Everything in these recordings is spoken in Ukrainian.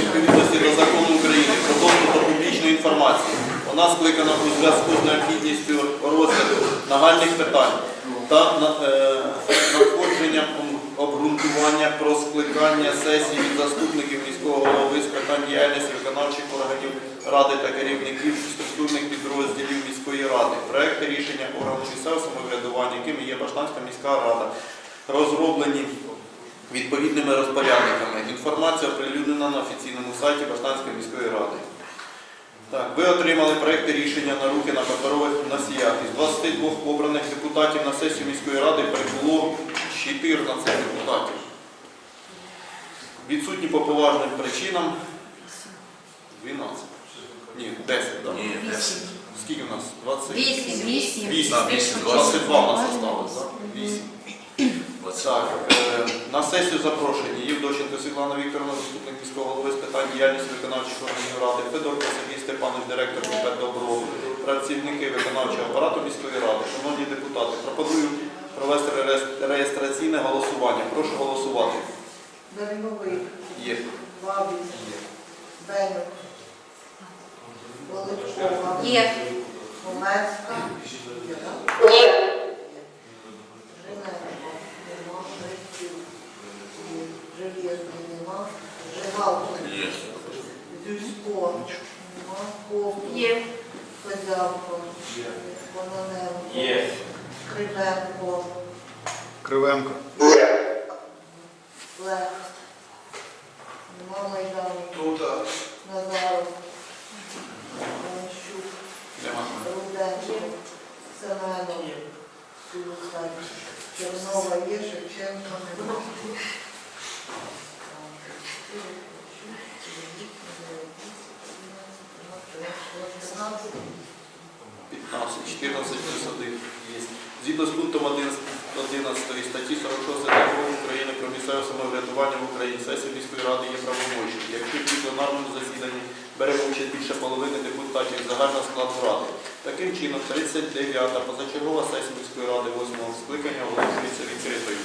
відповідності до закону України про доступ до публічної інформації. Вона скликана у зв'язку з необхідністю розгляду нагальних питань та е, надходженням обґрунтування про скликання сесії від заступників міського голови з питань діяльності виконавчих органів ради та керівників структурних підрозділів міської ради. Проекти рішення органу місцевого самоврядування, якими є Баштанська міська рада, розроблені відповідними розпорядниками. Інформація оприлюднена на офіційному сайті Баштанської міської ради. Так, ви отримали проекти рішення на руки на паперових носіях. Із 22 обраних депутатів на сесію міської ради прибуло 14 депутатів. Відсутні по поважним причинам 12. Ні, 10, так? Ні, десять. Скільки в нас? 20? Вісім, вісім. 8. Так, вісім, 22 у нас осталось, так? 8. Так, е, на сесію запрошені Євдощенко Світлана Вікторовна, заступник міського голови з питань діяльності виконавчих органів ради, Федорко Сергій Степанович, директор КП «Добро», працівники виконавчого апарату міської ради. Шановні депутати, пропоную провести реєстраційне голосування. Прошу голосувати. Дариновий, Є. Бабіс, Бенюк, Величкова, Є. Є, так? Ні. Жененко, нема, Гриців, є, Железний нема, Жигалко, Є. Зюсько, нема, Ковтун, Є. Козявко, Кононенко, Є. Кривенко, Кривенко. Лех, нема Майдану, Тут Назаров, Іванчук, Нема. Чернова є, Шевченко. 15, 14 плюс 1 є. Згідно з пунктом 11 11 статті 46 Закону України про місцеве самоврядування в Україні, сесія міської ради є правомочною. Якщо в пленарному засіданні бере участь більше половини депутатів загального складу ради. Таким чином, 39-та позачергова сесія міської ради 8 скликання оголошується відкритою.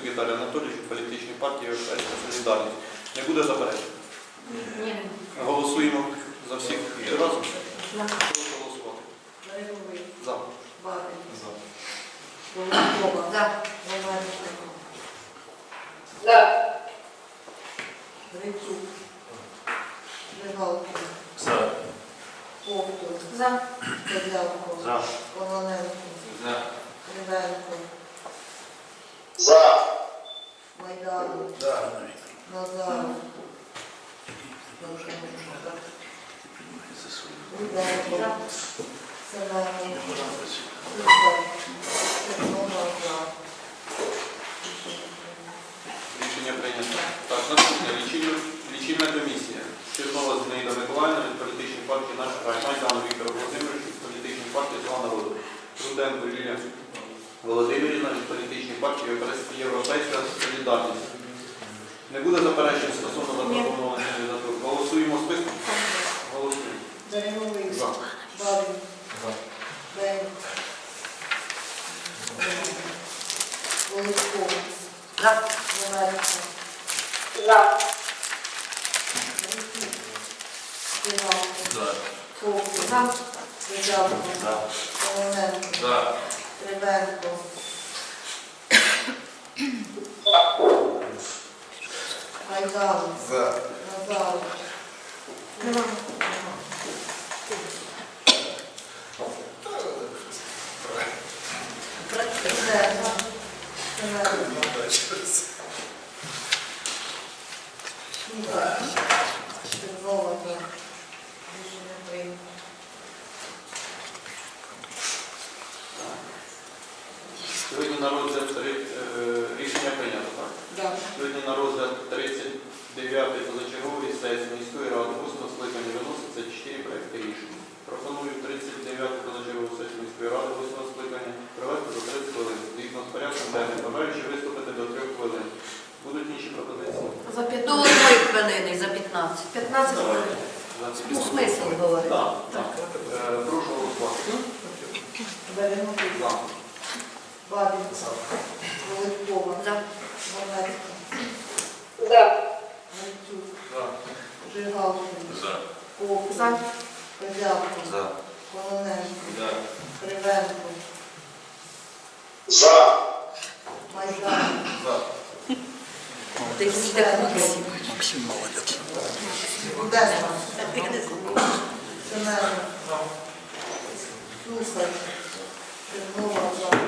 Край», Грицюк Віталій Анатолійович від політичної партії «Європейська солідарність». Не буде заперечень? Голосуємо за всіх разом. Прошу голосувати. За. Бабин, Володькова, За. Романська, За. Грицюк, Жигалкин, За. Ковтун, За. Козявко, За. Кононенко, За. Кривенко, За. Майдану, Назаров, Руденко, Семенов, Сухар, Чернова, за. Рішення прийнято. Так, наступне. Лічильна, лічильна комісія. Чернова Зінаїда Миколаївна від політичної партії «Наш край». Майдану Віктор Володимирович від політичної партії «Слуга народу». Руденко Лілія Володимирівна від політичної партії «Європейська солідарність». Не буде заперечень стосовно запропонованих кандидатур. Голосуємо списком. Голосуємо. Береговий, За. Бабин, Бен, Володькова, За. Романська, За. Жигалкин, За. Ковтун, За. Козявко, За. Кононенко, За. Кривенко, Майдан, Назаров, Руденко, Семенов, Сухар, Чернова, за. Рішення прийнято. Сьогодні на розгляд три- е, рішення прийнято, так? Да. Сьогодні на розгляд 39-ї позачергової сесії міської ради 8 скликання виноситься 4 проекти рішень. Пропоную 39-ту позачергову сесію міської ради 8 скликання провести за 30 хвилин. Згідно з порядком денним, бажаючи виступити до 3 хвилин. Будуть інші пропозиції? За п'ять- до одної хвилини, за 15. 15 хвилин. Ну, смисл говорить. Так, так. Е, Прошу голосувати. Береговий, За. Бабин, Володькова, За. Грицюк, За. Жигалкин, Ковтун, За. Козявко, За. Кононенко, За. Кривенко, За. Майдан, За. Технічна комісія. Руденко, Семенов, Сухар, Чернова, за.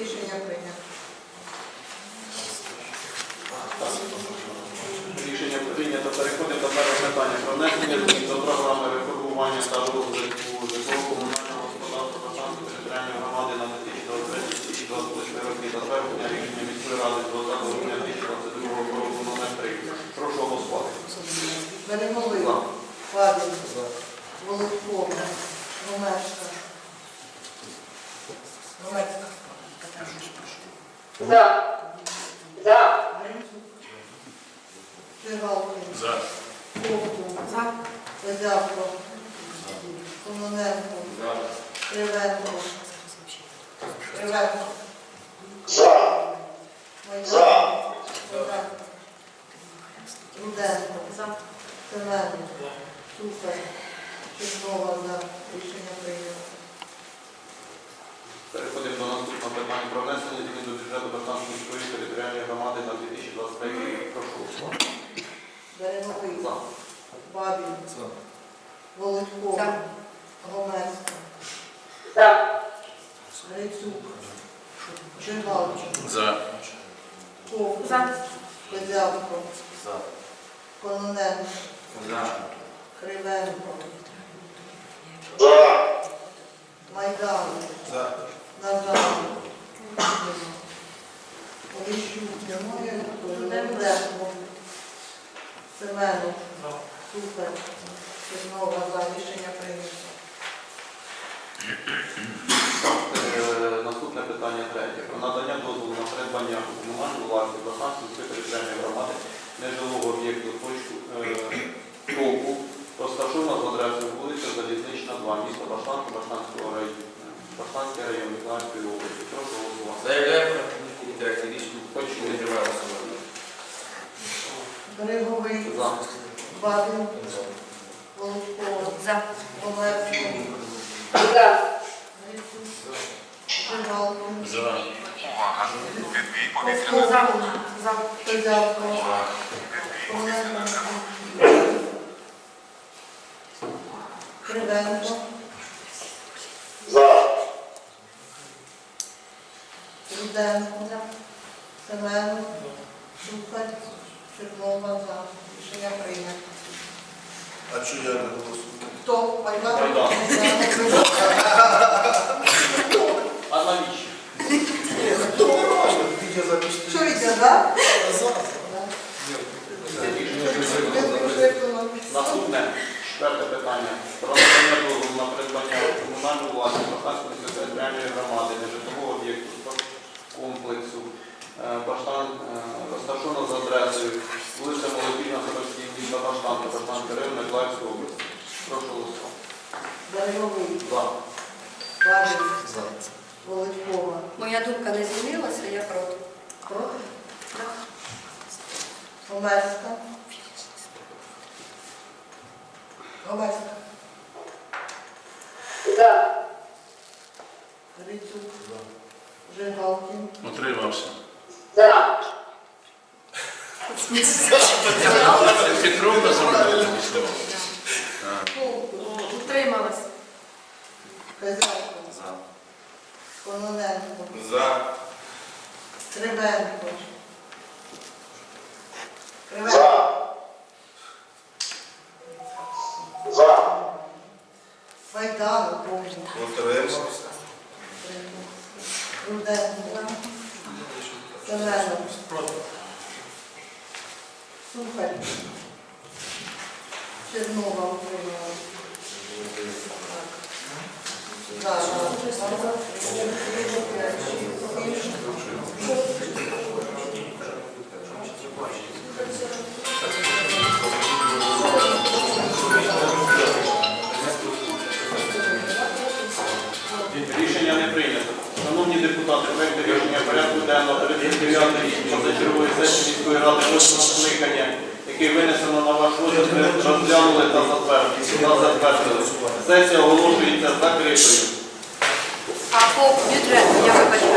Рішення прийнято. Рішення прийнято. Переходимо до першого питання про внесення змін до програми реформування та розвитку житлово-комунального господарства Башанської територіальної громади на 2023-2028 роки та звернення рішення міської ради 20 грудня 2022 року номер 3. Прошу голосувати. Береговий, За. Бабин, Володькова, Ромешка, Ромецька, За. За. Грицюк, Жигалкин, За. Ковтун, За. Козявко, Кононенко, Кривенко, Кривенко, За. Майдан, Майдан, Руденко, За. Семенов, Сухар, Чернова, за. Рішення прийнято. Переходимо до наступного питання про внесення змін до бюджету Башанської міської територіальної громади на 2023 рік. Прошу голосувати. Береговий, За. Бабін, Володькова, За. Гомерська, За. Грицюк, Жигалчин, За. Козявко, За. Кононенко, Кривенко, За. Майдан, Назар, Олещук, немає, Левко, Семенов, Супер, Чернова, за. Рішення прийнято. Питання третє. Про надання дозволу на придбання у комунальну власність Баштанської міської територіальної громади нежилого об'єкту точку е, толку, розташована з адресою вулиця Залізнична, 2, місто Баштанка, Баштанського району, Баштанський район Миколаївської області. Прошу голосувати. Заявляємо про інтерактивні рішення. Не триває голосування. Береговий, За. Бабін, Володькова, За. Олевсько, За. Жигалко, За. Ковтун, Козявко, Кононенко, Кривенко, За. Руденко, Семенов, Сухар, Чернова, за рішення прийнято. А чого я не голосую? Хто? Майдан? Майдан. Майдан. А навіщо? Що йде, так? Наступне четверте питання. Про надання дозволу на придбання комунальну власність Баштанської міської територіальної громади нежитлового об'єкту комплексу е, Баштан е, розташовано за адресою вулиця Молодіжна, 47, міста Баштанка, Баштанський район, Миколаївської області. Прошу голосувати. Береговий, За. Володькова, Моя думка не змінилася, я проти. проти? Олеська. Олеська. Грицюк. Жигалкін. Утримався. За. Петровна зробила. Утрималась. Козявко. За. Кононенко. За. Кривенко. Кривенко. За. За. Майдан. Божий. Утримався. Руденко. Семенов. Сухарь. Чернова утримала. Рішення не прийнято. Шановні депутати, проект рішення порядку денного 39 рішення позачергової сесії міської ради 8 скликання, який винесено на ваш розгляд, розглянули та затвердили. Сесія оголошується закритою. А по бюджету, я вибачаюся,